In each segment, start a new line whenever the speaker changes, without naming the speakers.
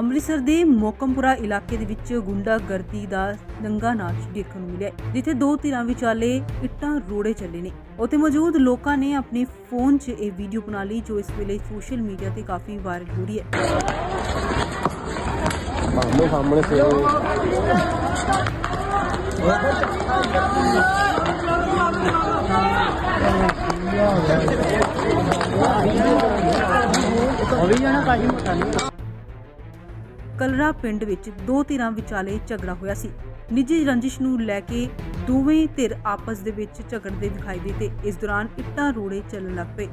ਅੰਮ੍ਰਿਤਸਰ ਦੇ ਮੋਕਮਪੁਰਾ ਇਲਾਕੇ ਦੇ ਵਿੱਚ ਗੁੰਡਾਗਰਦੀ ਦਾ ਦੰਗਾ ਨਾਚ ਦੇਖਣ ਨੂੰ ਮਿਲਿਆ ਜਿੱਥੇ ਦੋ ਧਿਰਾਂ ਵਿਚਾਲੇ ਇੱਟਾਂ ਰੋੜੇ ਚੱਲੇ ਨੇ। ਉੱਥੇ ਮੌਜੂਦ ਲੋਕਾਂ ਨੇ ਆਪਣੇ ਫੋਨ 'ਚ ਇਹ ਵੀਡੀਓ ਬਣਾ ਲਈ ਜੋ ਇਸ ਵੇਲੇ ਸੋਸ਼ਲ ਮੀਡੀਆ ਤੇ ਕਾਫੀ ਵਾਇਰਲ ਹੋ ਰਹੀ ਹੈ।
ਸਾਹਮਣੇ ਸਾਹਮਣੇ ਸੇ
ਕਲਰਾ ਪਿੰਡ ਵਿੱਚ ਦੋ ਧਿਰਾਂ ਵਿਚਾਲੇ ਝਗੜਾ ਹੋਇਆ ਸੀ। ਨਿੱਜੀ ਰੰਜਿਸ਼ ਨੂੰ ਲੈ ਕੇ ਦੋਵੇਂ ਧਿਰ ਆਪਸ ਦੇ ਵਿੱਚ ਝਗੜਦੇ ਦਿਖਾਈ ਦਿੱਤੇ। ਇਸ ਦੌਰਾਨ ਇੱਟਾਂ ਰੋੜੇ ਚੱਲਣ ਲੱਗ ਪਏ।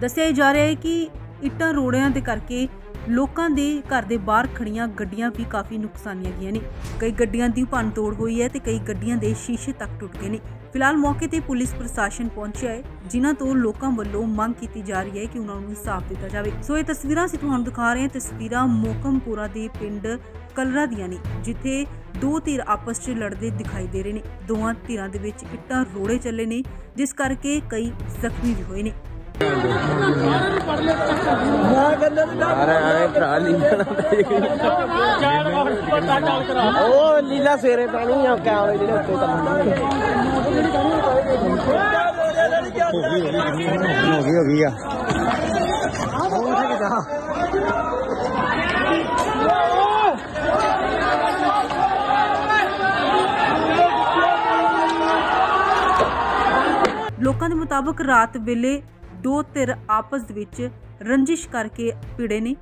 ਦੱਸਿਆ ਜਾ ਰਿਹਾ ਹੈ ਕਿ ਇੱਟਾਂ ਰੋੜਿਆਂ ਦੇ ਕਰਕੇ ਲੋਕਾਂ ਦੇ ਘਰ ਦੇ ਬਾਹਰ ਖੜੀਆਂ ਗੱਡੀਆਂ ਵੀ ਕਾਫੀ ਨੁਕਸਾਨੀਆਂ ਗਈਆਂ ਨੇ। ਕਈ ਗੱਡੀਆਂ ਦੀ ਭੰਨ ਤੋੜ ਹੋਈ ਹੈ ਤੇ ਕਈ ਗੱਡੀਆਂ ਦੇ ਸ਼ੀਸ਼ੇ ਤੱਕ ਟੁੱਟ ਗਏ ਨੇ। ਫਿਲਹਾਲ ਮੌਕੇ ਤੇ ਪੁਲਿਸ ਪ੍ਰਸ਼ਾਸਨ ਪਹੁੰਚਿਆ ਹੈ, ਜਿਨ੍ਹਾਂ ਤੋਂ ਲੋਕਾਂ ਵੱਲੋਂ ਮੰਗ ਕੀਤੀ ਜਾ ਰਹੀ ਹੈ ਕਿ ਉਹਨਾਂ ਨੂੰ ਇਨਸਾਫ ਦਿੱਤਾ ਜਾਵੇ। ਸੋ ਇਹ ਤਸਵੀਰਾਂ ਅਸੀਂ ਤੁਹਾਨੂੰ ਦਿਖਾ ਰਹੇ ਹਾਂ, ਤਸਵੀਰਾਂ ਮੋਕਮਪੁਰਾ ਦੇ ਪਿੰਡ ਕਲਰਾ ਦੀਆਂ ਨੇ, ਜਿੱਥੇ ਦੋ ਧਿਰ ਆਪਸ 'ਚ ਲੜਦੇ ਦਿਖਾਈ ਦੇ ਰਹੇ ਨੇ। ਦੋਵਾਂ ਧਿਰਾਂ ਦੇ ਵਿੱਚ ਇੱਟਾਂ ਰੋੜੇ ਚੱਲੇ ਨੇ, ਜਿਸ ਕਰਕੇ ਕਈ ਜ਼ਖਮੀ ਵੀ ਹੋਏ ਨੇ।
ਅਰੇ ਆਏ ਭਰਾ ਲੀਲਾ ਉਹ ਲੀਲਾ ਸੇਰੇ ਪਾਣੀ ਆ ਕੈਮਰੇ ਜਿਹੜੇ ਉੱਤੇ ਹੋ ਗਈ ਹੋ ਗਈ ਆ
ਲੋਕਾਂ ਦੇ ਮੁਤਾਬਕ ਰਾਤ ਵੇਲੇ ਦੋ ਧਿਰ ਆਪਸ ਵਿੱਚ ਰੰਜਿਸ਼ ਕਰਕੇ ਭਿੜੇ ਨੇ।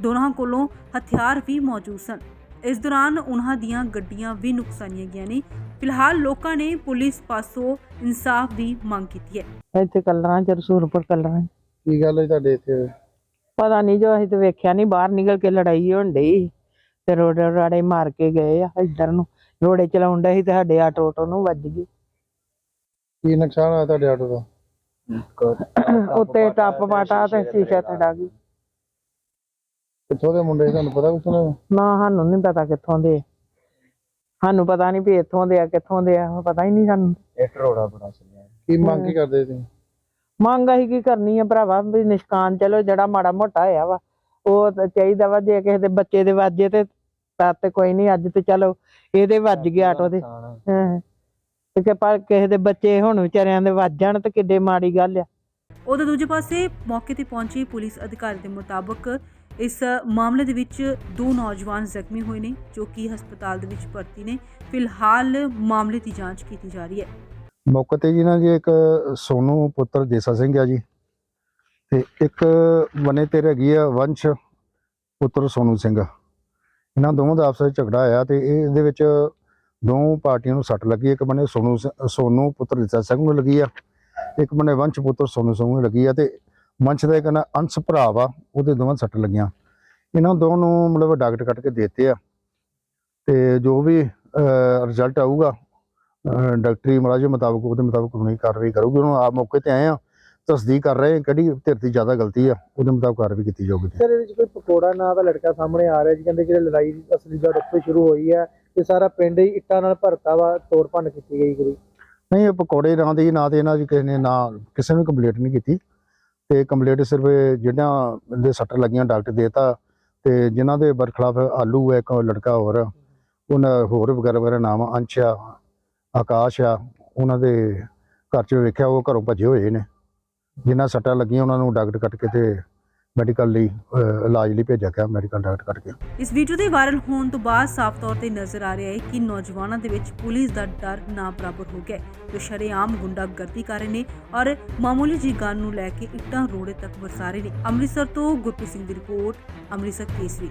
ਦੋਨਾਂ ਕੋਲੋਂ ਹਥਿਆਰ ਵੀ ਮੌਜੂਦ ਸਨ। ਇਸ ਦੌਰਾਨ ਉਹਨਾਂ ਦੀਆਂ ਗੱਡੀਆਂ ਵੀ ਨੁਕਸਾਨੀਆਂ ਗਈਆਂ ਨੇ। ਫਿਲਹਾਲ ਲੋਕਾਂ ਨੇ ਪੁਲਿਸ ਪਾਸੋਂ ਇਨਸਾਫ ਦੀ ਮੰਗ ਕੀਤੀ ਹੈ।
ਇੱਥੇ ਕਲਰਾਂ ਚ ਰਸੂਲਪੁਰ ਕਲਰਾਂ।
ਕੀ ਗੱਲ ਹੈ ਤੁਹਾਡੇ ਇੱਥੇ?
ਪਤਾ ਨਹੀਂ ਜੋ ਅਸੀਂ ਤੇ ਵੇਖਿਆ ਨਹੀਂ। ਬਾਹਰ ਨਿਕਲ ਕੇ ਲੜਾਈ ਹੋਣ ਡਈ ਤੇ ਰੋੜੇ ਰਾੜੇ ਮਾਰ ਕੇ ਗਏ ਆ ਇੱਧਰ ਨੂੰ। ਰੋੜੇ ਚਲਾਉਣ ਡਏ ਸੀ ਤੇ ਸਾਡੇ ਆਟੋ ਆਟੋ ਨੂੰ ਵੱਜ ਗਈ
ਕੀ ਨੁਕਸਾਨ ਹੋਇਆ ਤੁਹਾਡੇ ਆਟੋ ਦਾ?
ਉੱਤੇ ਟੱਪ ਪਾਟਾ ਤੇ ਸ਼ੀਸ਼ਾ ਟੜਾ ਗਈ।
ਕਿੱਥੋਂ ਦੇ ਮੁੰਡੇ ਤੁਹਾਨੂੰ ਪਤਾ ਕੁਛ ਨਾ
ਨਾ ਸਾਨੂੰ ਨਹੀਂ ਪਤਾ ਕਿੱਥੋਂ ਦੇ। ਸਾਨੂੰ ਪਤਾ ਨਹੀਂ ਵੀ ਇੱਥੋਂ ਦੇ ਆ ਕਿੱਥੋਂ ਦੇ ਆ ਪਤਾ ਹੀ ਨਹੀਂ ਸਾਨੂੰ।
ਇੱਕ ਰੋੜਾ ਬੜਾ ਚੱਲਿਆ। ਕੀ ਮੰਗ ਕੀ ਕਰਦੇ ਤੁਸੀਂ
ਮੰਗ ਅਸੀਂ ਕੀ ਕਰਨੀ ਆ ਭਰਾਵਾ ਵੀ ਨਿਸ਼ਕਾਨ ਚਲੋ ਜਿਹੜਾ ਮਾੜਾ ਮੋਟਾ ਹੋਇਆ ਵਾ ਉਹ ਤਾਂ ਚਾਹੀਦਾ ਵਾ ਜੇ ਕਿਸੇ ਦੇ ਬੱਚੇ ਦੇ ਵੱਜੇ ਤੇ ਤਾਂ ਤੇ ਕੋਈ ਨਹੀਂ ਅੱਜ ਤੇ ਚਲੋ ਇਹਦੇ ਵੱਜ ਗਿਆ ਆਟੋ ਦੇ। ਹਾਂ। ਕਿ ਪਰ ਕਿਸੇ ਦੇ ਬੱਚੇ ਹੁਣ ਵਿਚਾਰਿਆਂ ਦੇ ਵੱਜ ਜਾਣ ਤੇ ਕਿੱਡੇ ਮਾੜੀ ਗੱਲ ਆ।
ਉਧਰ ਦੂਜੇ ਪਾਸੇ ਮੌਕੇ ਤੇ ਪਹੁੰਚੇ ਪੁਲਿਸ ਅਧਿਕਾਰੀ ਦੇ ਮੁਤਾਬਕ ਇਸ ਮਾਮਲੇ ਦੇ ਵਿੱਚ ਦੋ ਨੌਜਵਾਨ ਜ਼ਖਮੀ ਹੋਏ ਨੇ ਜੋ ਕਿ ਹਸਪਤਾਲ ਦੇ ਵਿੱਚ ਭਰਤੀ ਨੇ। ਫਿਲਹਾਲ ਮਾਮਲੇ ਦੀ ਜਾਂਚ ਕੀਤੀ ਜਾ ਰਹੀ ਹੈ।
ਮੌਕੇ ਤੇ ਜੀ ਨਾ ਜੀ ਇੱਕ ਸੋਨੂ ਪੁੱਤਰ ਦੇਸਾ ਸਿੰਘ ਆ ਜੀ ਤੇ ਇੱਕ ਬਨੇ ਤੇ ਹੈਗੀ ਆ ਵੰਸ਼ ਪੁੱਤਰ ਸੋਨੂ ਸਿੰਘ। ਇਹਨਾਂ ਦੋਵਾਂ ਦਾ ਆਪਸ ਵਿੱਚ ਝਗੜਾ ਆਇਆ ਤੇ ਇਹ ਇਹਦੇ ਵਿੱਚ ਦੋ ਪਾਰਟੀਆਂ ਨੂੰ ਸੱਟ ਲੱਗੀ, ਇੱਕ ਬੰਨੇ ਸੋਨੂ ਸ- ਸੋਨੂ ਪੁੱਤਰ ਦੇਸਾ ਸਿੰਘ ਨੂੰ ਲੱਗੀ ਆ, ਇੱਕ ਬੰਨੇ ਵੰਸ਼ ਪੁੱਤਰ ਸੋਨੂ ਸਿੰਘ ਨੂੰ ਲੱਗੀ ਆ ਤੇ ਵੰਸ਼ ਦਾ ਇੱਕ ਨਾ ਅੰਸ਼ ਭਰਾ ਵਾ, ਉਹਦੇ ਦੋਵਾਂ ਸੱਟ ਲੱਗੀਆਂ। ਇਹਨਾਂ ਦੋਵਾਂ ਨੂੰ ਮਤਲਬ ਡਾਕਟਰ ਕੱਟ ਕੇ ਦੇਤੇ ਆ। ਤੇ ਜੋ ਵੀ ਰਿਜ਼ਲਟ ਆਊਗਾ ਡਾਕਟਰੀ ਮੁਲਾਜ਼ਮ ਮੁਤਾਬਕ, ਉਹਦੇ ਮੁਤਾਬਕ ਕਾਨੂੰਨੀ ਕਾਰਵਾਈ ਕਰੂਗੀ। ਉਹਨੂੰ ਆਪ ਮੌਕੇ ਤੇ ਆਏ ਆ। ਤਸਦੀਕ ਕਰ ਰਹੇ ਆ ਕਿਹੜੀ ਧਿਰ ਦੀ ਜ਼ਿਆਦਾ ਗਲਤੀ ਆ ਉਹਦੇ ਮੁਤਾਬਕ ਕਾਰਵਾਈ ਕੀਤੀ ਜਾਊਗੀ।
ਸਰ ਇਹਦੇ ਵਿੱਚ ਕੋਈ ਪਕੌੜਾ ਨਾਂ ਦਾ ਲੜਕਾ ਸਾਹਮਣੇ ਆ ਰਿਹਾ ਜੀ ਕਹਿੰਦੇ ਕਿ ਲੜਾਈ ਦੀ ਅਸਲੀ ਜੜ ਉੱਥੇ ਸ਼ੁਰੂ ਹੋਈ ਹੈ ਤੇ ਸਾਰਾ ਪਿੰਡ ਹੀ ਇੱਟਾਂ ਨਾਲ ਭਰਤਾ ਵਾ ਤੋੜ ਭੰਨ ਕੀਤੀ ਗਈ ਗਰੀ
ਨਹੀਂ ਇਹ ਪਕੌੜੇ ਨਾਂ ਦੀ ਨਾਂ ਤੇ ਇਹਨਾਂ ਦੀ ਕਿਸੇ ਨੇ ਨਾ ਕਿਸੇ ਨੇ ਕੰਪਲੀਟ ਨਹੀਂ ਕੀਤੀ। ਤੇ ਕੰਪਲੀਟ ਸਿਰਫ ਇਹ ਜਿਹੜਿਆਂ ਦੇ ਸੱਟ ਲੱਗੀਆਂ ਡਾਕਟਰ ਦੇਤਾ ਤੇ ਜਿਨ੍ਹਾਂ ਦੇ ਬਰਖਲਾਫ ਆਲੂ ਹੈ ਇੱਕ ਲੜਕਾ ਹੋਰ ਉਹਨਾਂ ਹੋਰ ਵਗੈਰਾ ਵਗੈਰਾ ਨਾਮ ਅੰਸ਼ ਆ ਆਕਾਸ਼ ਆ ਉਹਨਾਂ ਦੇ ਘਰ ਚ ਵੇਖਿਆ ਉਹ ਘਰੋਂ ਭੱਜੇ ਹੋਏ ਨੇ। ਜਿਨ੍ਹਾਂ ਸੱਟਾਂ ਲੱਗੀਆਂ ਉਹਨਾਂ ਨੂੰ ਡਾਕਟਰ ਕੱਟ ਕੇ ਤੇ ਮੈਡੀਕਲ ਲਈ ਇਲਾਜ ਲਈ ਭੇਜਿਆ ਗਿਆ, ਮੈਡੀਕਲ ਡਾਕਟਰ ਕੱਟ ਕੇ।
ਇਸ ਵੀਡੀਓ ਦੇ ਵਾਇਰਲ ਹੋਣ ਤੋਂ ਬਾਅਦ ਸਾਫ਼ ਤੌਰ ਤੇ ਨਜ਼ਰ ਆ ਰਿਹਾ ਹੈ ਕਿ ਨੌਜਵਾਨਾਂ ਦੇ ਵਿੱਚ ਪੁਲਿਸ ਦਾ ਡਰ ਨਾ ਬਰਾਬਰ ਹੋ ਗਿਆ ਹੈ। ਜੋ ਸ਼ਰੇਆਮ ਗੁੰਡਾਗਰਦੀ ਕਰ ਰਹੇ ਨੇ ਔਰ ਮਾਮੂਲੀ ਜੀ ਗੱਲ ਨੂੰ ਲੈ ਕੇ ਇੱਟਾਂ ਰੋੜੇ ਤੱਕ ਵਰਸਾ ਰਹੇ ਨੇ। ਅੰਮ੍ਰਿਤਸਰ ਤੋਂ ਗੁਰਪ੍ਰੀਤ ਸਿੰਘ ਦੀ ਰਿਪੋਰਟ, ਅੰਮ੍ਰਿਤਸਰ ਕੇਸਰੀ।